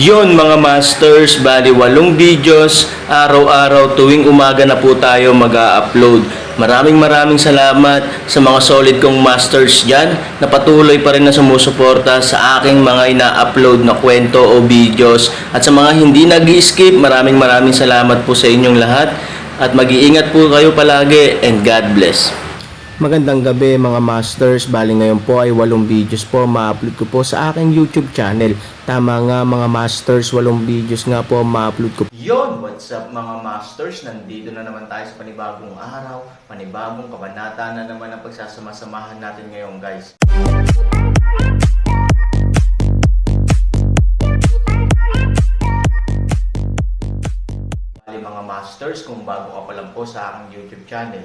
Yon mga masters, bali walong videos, araw-araw tuwing umaga na po tayo mag upload Maraming maraming salamat sa mga solid kong masters dyan na patuloy pa rin na sumusuporta sa aking mga ina-upload na kwento o videos. At sa mga hindi nag skip maraming maraming salamat po sa inyong lahat. At mag-iingat po kayo palagi and God bless. Magandang gabi mga masters. Bali ngayon po ay walong videos po ma-upload ko po sa aking YouTube channel. Tama nga mga masters, walong videos nga po ma-upload ko. Yon, what's up mga masters? Nandito na naman tayo sa panibagong araw, panibagong kabanata na naman ang pagsasama-samahan natin ngayon guys. Bali mga masters, kung bago ka pa lang po sa aking YouTube channel,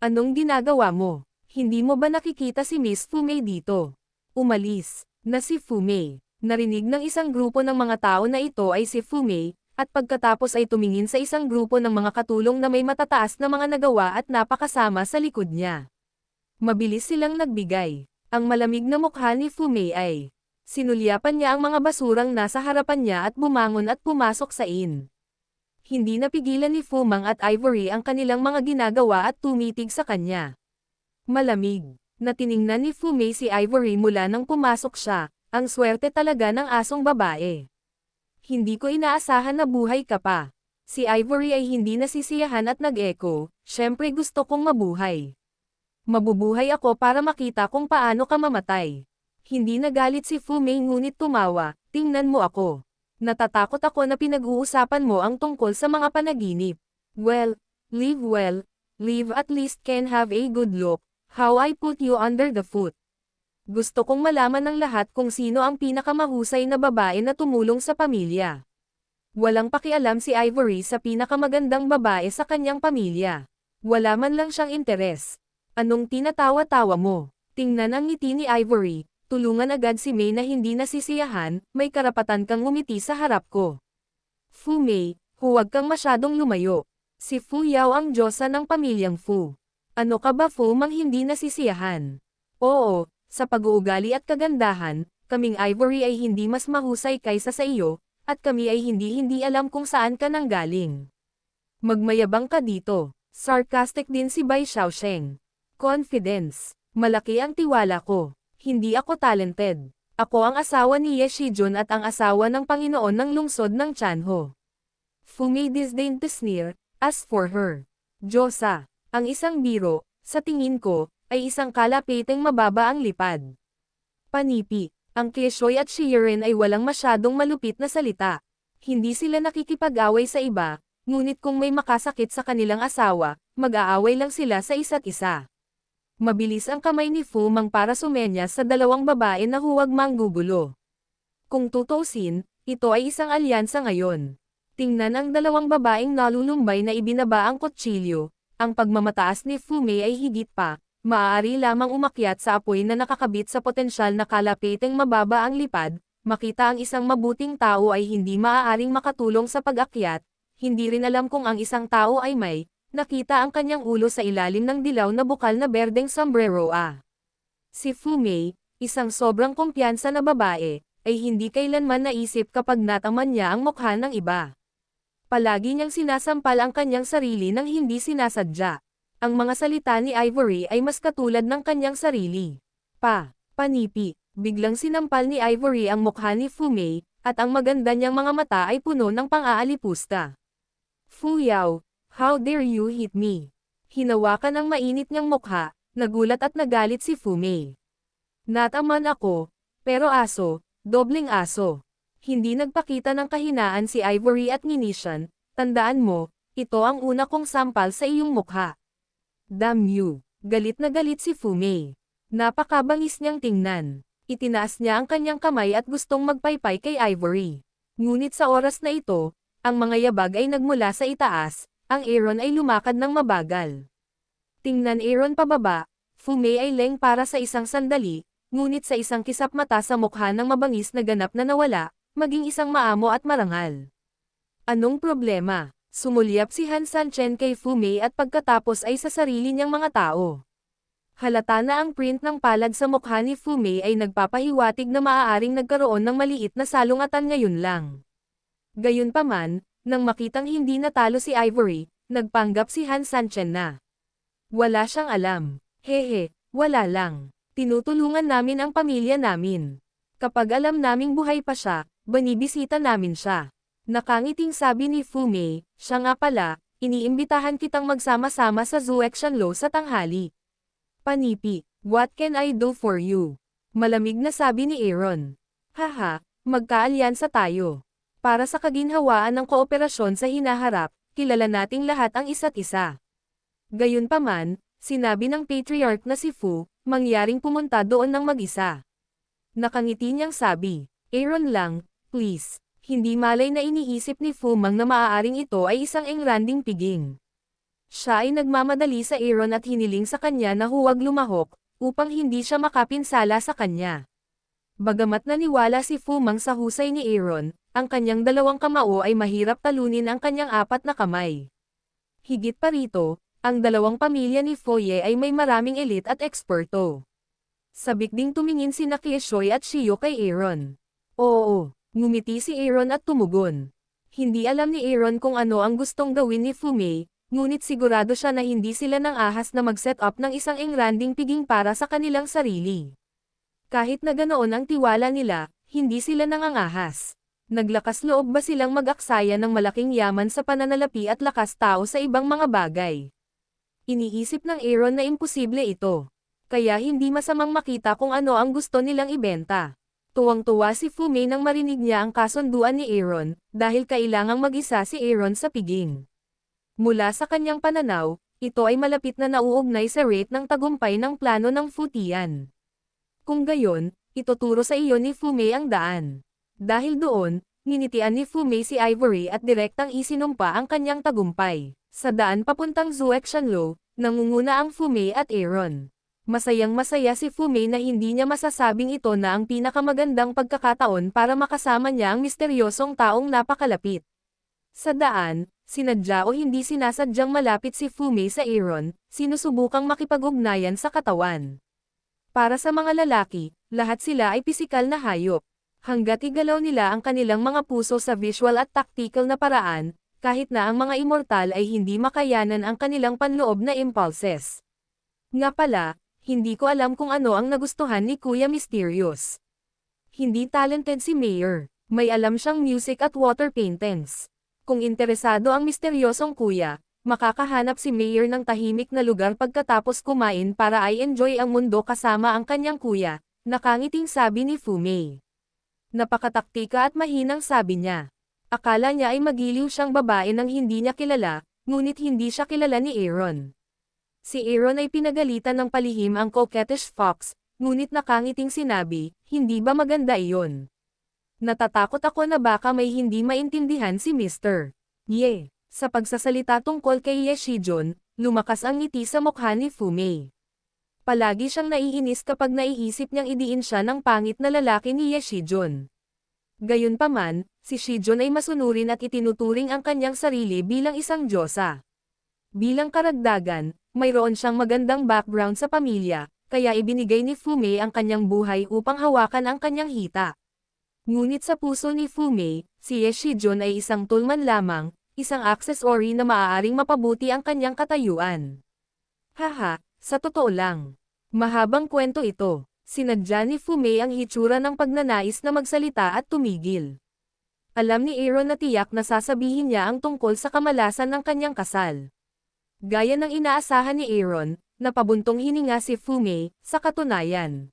Anong ginagawa mo? Hindi mo ba nakikita si Miss Fumei dito? Umalis na si Fumei. Narinig ng isang grupo ng mga tao na ito ay si Fumei, at pagkatapos ay tumingin sa isang grupo ng mga katulong na may matataas na mga nagawa at napakasama sa likod niya. Mabilis silang nagbigay. Ang malamig na mukha ni Fumei ay sinulyapan niya ang mga basurang nasa harapan niya at bumangon at pumasok sa in. Hindi napigilan ni Fumang at Ivory ang kanilang mga ginagawa at tumitig sa kanya. Malamig, na tiningnan ni Fumei si Ivory mula nang pumasok siya, ang swerte talaga ng asong babae. Hindi ko inaasahan na buhay ka pa. Si Ivory ay hindi nasisiyahan at nag-echo, syempre gusto kong mabuhay. Mabubuhay ako para makita kung paano ka mamatay. Hindi nagalit si Fumei ngunit tumawa, tingnan mo ako. Natatakot ako na pinag-uusapan mo ang tungkol sa mga panaginip. Well, live well, live at least can have a good look, how I put you under the foot. Gusto kong malaman ng lahat kung sino ang pinakamahusay na babae na tumulong sa pamilya. Walang pakialam si Ivory sa pinakamagandang babae sa kanyang pamilya. Wala man lang siyang interes. Anong tinatawa-tawa mo? Tingnan ang ngiti ni Ivory, tulungan agad si May na hindi nasisiyahan, may karapatan kang umiti sa harap ko. Fu Mei, huwag kang masyadong lumayo. Si Fu Yao ang diyosa ng pamilyang Fu. Ano ka ba Fu mang hindi nasisiyahan? Oo, sa pag-uugali at kagandahan, kaming Ivory ay hindi mas mahusay kaysa sa iyo, at kami ay hindi-hindi alam kung saan ka nanggaling. Magmayabang ka dito. Sarcastic din si Bai Xiaosheng. Confidence. Malaki ang tiwala ko. Hindi ako talented. Ako ang asawa ni Ye Shijun at ang asawa ng Panginoon ng lungsod ng Chanho. Fumi disdained to sneer, as for her. Diyosa, ang isang biro, sa tingin ko, ay isang kalapiteng mababa ang lipad. Panipi, ang Keshoy at Shiren ay walang masyadong malupit na salita. Hindi sila nakikipag-away sa iba, ngunit kung may makasakit sa kanilang asawa, mag-aaway lang sila sa isa't isa. Mabilis ang kamay ni Fu Mang para sumenyas sa dalawang babae na huwag manggugulo. Kung tutusin, ito ay isang alyansa ngayon. Tingnan ang dalawang babaeng nalulumbay na ibinaba ang kutsilyo, ang pagmamataas ni Fu Mei ay higit pa, maaari lamang umakyat sa apoy na nakakabit sa potensyal na kalapiteng mababa ang lipad, makita ang isang mabuting tao ay hindi maaaring makatulong sa pag-akyat, hindi rin alam kung ang isang tao ay may, nakita ang kanyang ulo sa ilalim ng dilaw na bukal na berdeng sombrero ah. Si Fu Mei, isang sobrang kumpiyansa na babae, ay hindi kailanman naisip kapag nataman niya ang mukha ng iba. Palagi niyang sinasampal ang kanyang sarili nang hindi sinasadya. Ang mga salita ni Ivory ay mas katulad ng kanyang sarili. Pa, panipi, biglang sinampal ni Ivory ang mukha ni Fu Mei, at ang maganda niyang mga mata ay puno ng pang-aalipusta. Fu Yao, how dare you hit me? Hinawakan ang mainit niyang mukha, nagulat at nagalit si Fu Mei. Nataman ako, pero aso, dobling aso. Hindi nagpakita ng kahinaan si Ivory at Ninishan, tandaan mo, ito ang una kong sampal sa iyong mukha. Damn you, galit na galit si Fu Mei. Napakabangis niyang tingnan. Itinaas niya ang kanyang kamay at gustong magpaypay kay Ivory. Ngunit sa oras na ito, ang mga yabag ay nagmula sa itaas, ang Aaron ay lumakad ng mabagal. Tingnan Aaron pababa, Fume ay leng para sa isang sandali, ngunit sa isang kisap mata sa mukha ng mabangis na ganap na nawala, maging isang maamo at marangal. Anong problema? Sumulyap si Han Sanchen kay Fume at pagkatapos ay sa sarili niyang mga tao. Halata na ang print ng palad sa mukha ni Fume ay nagpapahiwatig na maaaring nagkaroon ng maliit na salungatan ngayon lang. Gayunpaman, nang makitang hindi natalo si Ivory, nagpanggap si Han Sanchen na. Wala siyang alam. Hehe, wala lang. Tinutulungan namin ang pamilya namin. Kapag alam naming buhay pa siya, banibisita namin siya. Nakangiting sabi ni Fume, siya nga pala, iniimbitahan kitang magsama-sama sa Zuekshan Lo sa tanghali. Panipi, what can I do for you? Malamig na sabi ni Aaron. Haha, magkaalyansa tayo. Para sa kaginhawaan ng kooperasyon sa hinaharap, kilala nating lahat ang isa't isa. Gayunpaman, sinabi ng patriarch na si Fu, mangyaring pumunta doon ng mag-isa. Nakangiti niyang sabi, Aaron lang, please, hindi malay na iniisip ni Fu Mang na maaaring ito ay isang engranding piging. Siya ay nagmamadali sa Aaron at hiniling sa kanya na huwag lumahok, upang hindi siya makapinsala sa kanya. Bagamat naniwala si Fu Mang sa husay ni Aaron, ang kanyang dalawang kamao ay mahirap talunin ang kanyang apat na kamay. Higit pa rito, ang dalawang pamilya ni Foye ay may maraming elite at eksperto. Sabik ding tumingin si Kieshoy at Shio kay Aaron. Oo, ngumiti si Aaron at tumugon. Hindi alam ni Aaron kung ano ang gustong gawin ni Fume, ngunit sigurado siya na hindi sila nang ahas na mag-set up ng isang engranding piging para sa kanilang sarili. Kahit na ganoon ang tiwala nila, hindi sila nangangahas. Naglakas loob ba silang mag-aksaya ng malaking yaman sa pananalapi at lakas tao sa ibang mga bagay? Iniisip ng Aaron na imposible ito. Kaya hindi masamang makita kung ano ang gusto nilang ibenta. Tuwang-tuwa si Fume nang marinig niya ang kasunduan ni Aaron, dahil kailangang mag-isa si Aaron sa piging. Mula sa kanyang pananaw, ito ay malapit na nauugnay sa rate ng tagumpay ng plano ng Futian. Kung gayon, ituturo sa iyo ni Fume ang daan. Dahil doon, ninitian ni Fume si Ivory at direktang isinumpa ang kanyang tagumpay. Sa daan papuntang Zuekshanlo, nangunguna ang Fume at Aaron. Masayang masaya si Fume na hindi niya masasabing ito na ang pinakamagandang pagkakataon para makasama niya ang misteryosong taong napakalapit. Sa daan, sinadya o hindi sinasadyang malapit si Fume sa Aaron, sinusubukang makipag-ugnayan sa katawan. Para sa mga lalaki, lahat sila ay pisikal na hayop. Hanggat igalaw nila ang kanilang mga puso sa visual at tactical na paraan, kahit na ang mga immortal ay hindi makayanan ang kanilang panloob na impulses. Nga pala, hindi ko alam kung ano ang nagustuhan ni Kuya Mysterious. Hindi talented si Mayor, may alam siyang music at water paintings. Kung interesado ang misteryosong kuya, makakahanap si Mayor ng tahimik na lugar pagkatapos kumain para ay enjoy ang mundo kasama ang kanyang kuya, nakangiting sabi ni Fume. Napakataktika at mahinang sabi niya. Akala niya ay magiliw siyang babae nang hindi niya kilala, ngunit hindi siya kilala ni Aaron. Si Aaron ay pinagalitan ng palihim ang coquettish fox, ngunit nakangiting sinabi, hindi ba maganda iyon? Natatakot ako na baka may hindi maintindihan si Mr. Ye. Sa pagsasalita tungkol kay Ye Shijun, lumakas ang ngiti sa mukha ni Fume. Palagi siyang naiinis kapag naiisip niyang idiin siya ng pangit na lalaki ni Ye Shijun. Gayunpaman, si Shijun ay masunurin at itinuturing ang kanyang sarili bilang isang diyosa. Bilang karagdagan, mayroon siyang magandang background sa pamilya, kaya ibinigay ni Fume ang kanyang buhay upang hawakan ang kanyang hita. Ngunit sa puso ni Fume, si Ye Shijun ay isang tulman lamang, isang accessory na maaaring mapabuti ang kanyang katayuan. Haha, sa totoo lang. Mahabang kwento ito. Sinadya ni Fume ang hitsura ng pagnanais na magsalita at tumigil. Alam ni Aaron na tiyak na sasabihin niya ang tungkol sa kamalasan ng kanyang kasal. Gaya ng inaasahan ni Aaron, napabuntong hininga si Fume, sa katunayan.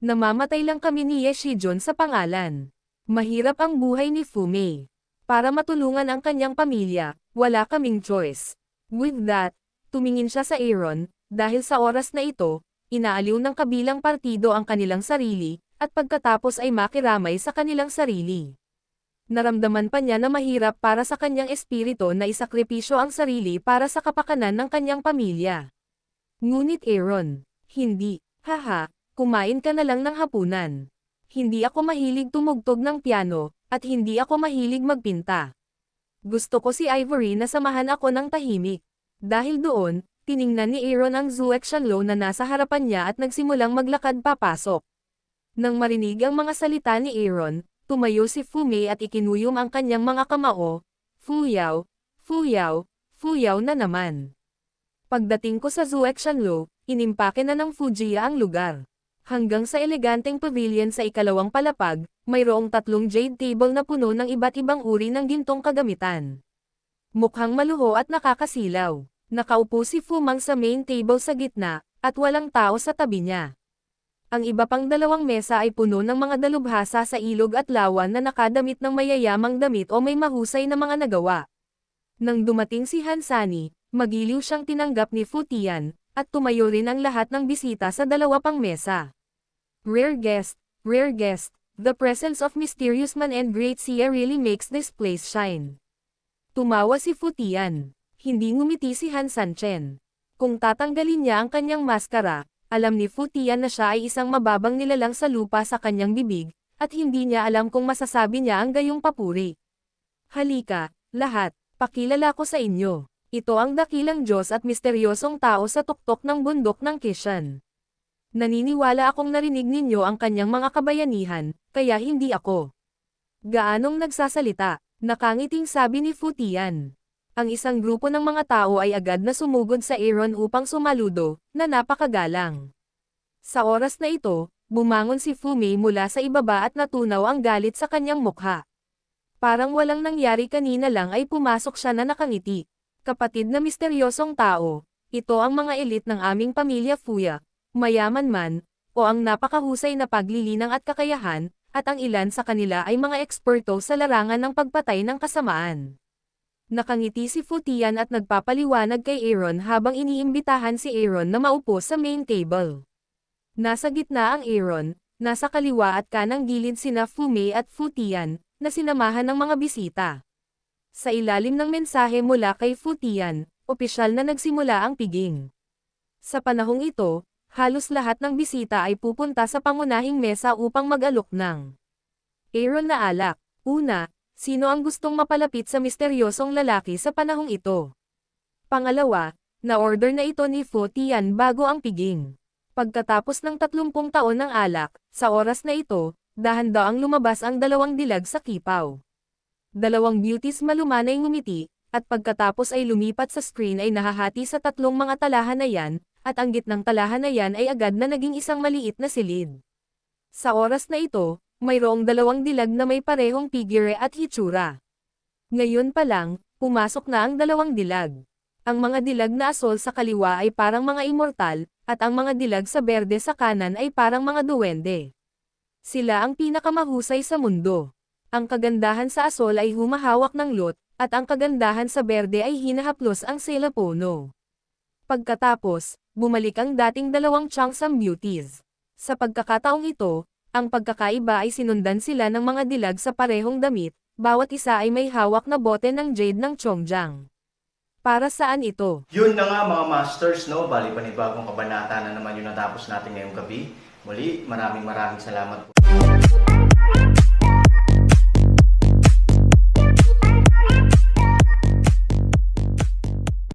Namamatay lang kami ni Ye Shijun sa pangalan. Mahirap ang buhay ni Fume. Para matulungan ang kanyang pamilya, wala kaming choice. With that, tumingin siya sa Aaron, dahil sa oras na ito, inaaliw ng kabilang partido ang kanilang sarili, at pagkatapos ay makiramay sa kanilang sarili. Naramdaman pa niya na mahirap para sa kanyang espiritu na isakripisyo ang sarili para sa kapakanan ng kanyang pamilya. Ngunit Aaron, hindi, haha, kumain ka na lang ng hapunan. Hindi ako mahilig tumugtog ng piano, at hindi ako mahilig magpinta. Gusto ko si Ivory na samahan ako ng tahimik. Dahil doon, tiningnan ni Aaron ang Zuek Shanlo na nasa harapan niya at nagsimulang maglakad papasok. Nang marinig ang mga salita ni Aaron, tumayo si Fumei at ikinuyom ang kanyang mga kamao, Fuyaw, Fuyaw, Fuyaw na naman. Pagdating ko sa Zuek Shanlo, inimpake na ng Fujiya ang lugar. Hanggang sa eleganteng pavilion sa ikalawang palapag, mayroong tatlong jade table na puno ng iba't ibang uri ng gintong kagamitan. Mukhang maluho at nakakasilaw. Nakaupo si Fumang sa main table sa gitna, at walang tao sa tabi niya. Ang iba pang dalawang mesa ay puno ng mga dalubhasa sa ilog at lawan na nakadamit ng mayayamang damit o may mahusay na mga nagawa. Nang dumating si Hansani, magiliw siyang tinanggap ni Futian, at tumayo rin ang lahat ng bisita sa dalawa pang mesa. Rare guest, rare guest, the presence of mysterious man and great Sia really makes this place shine. Tumawa si Futian. Hindi ngumiti si Han Sanchen. Kung tatanggalin niya ang kanyang maskara, alam ni Futian na siya ay isang mababang nilalang sa lupa sa kanyang bibig, at hindi niya alam kung masasabi niya ang gayong papuri. Halika, lahat, pakilala ko sa inyo. Ito ang dakilang Diyos at misteryosong tao sa tuktok ng bundok ng Kishan. Naniniwala akong narinig ninyo ang kanyang mga kabayanihan, kaya hindi ako. Gaanong nagsasalita, nakangiting sabi ni Futian. Ang isang grupo ng mga tao ay agad na sumugod sa Aaron upang sumaludo, na napakagalang. Sa oras na ito, bumangon si Fumi mula sa ibaba at natunaw ang galit sa kanyang mukha. Parang walang nangyari kanina lang ay pumasok siya na nakangiti. Kapatid na misteryosong tao, ito ang mga elit ng aming pamilya Fuya, mayaman man, o ang napakahusay na paglilinang at kakayahan, at ang ilan sa kanila ay mga eksperto sa larangan ng pagpatay ng kasamaan. Nakangiti si Futian at nagpapaliwanag kay Aaron habang iniimbitahan si Aaron na maupo sa main table. Nasa gitna ang Aaron, nasa kaliwa at kanang gilid sina Fume at Futian, na sinamahan ng mga bisita. Sa ilalim ng mensahe mula kay Futian, opisyal na nagsimula ang piging. Sa panahong ito, halos lahat ng bisita ay pupunta sa pangunahing mesa upang mag-alok ng Aaron na alak. Una, sino ang gustong mapalapit sa misteryosong lalaki sa panahong ito? Pangalawa, na-order na ito ni Futian bago ang piging. Pagkatapos ng 30 taon ng alak, sa oras na ito, dahan-daang lumabas ang dalawang dilag sa kipaw. Dalawang beauties malumanay ngumiti, at pagkatapos ay lumipat sa screen ay nahahati sa tatlong mga talahanayan, at ang gitnang talahanayan ay agad na naging isang maliit na silid. Sa oras na ito, mayroong dalawang dilag na may parehong figure at hitsura. Ngayon pa lang, pumasok na ang dalawang dilag. Ang mga dilag na asol sa kaliwa ay parang mga immortal, at ang mga dilag sa berde sa kanan ay parang mga duwende. Sila ang pinakamahusay sa mundo. Ang kagandahan sa asol ay humahawak ng lot, at ang kagandahan sa berde ay hinahaplos ang selapono. Pagkatapos, bumalik ang dating dalawang Changsam beauties. Sa pagkakataong ito, ang pagkakaiba ay sinundan sila ng mga dilag sa parehong damit, bawat isa ay may hawak na bote ng jade ng Chongjiang. Para saan ito? Yun na nga mga masters, no? Bali panibagong kabanata na naman yung natapos natin ngayong gabi. Muli, maraming maraming salamat po.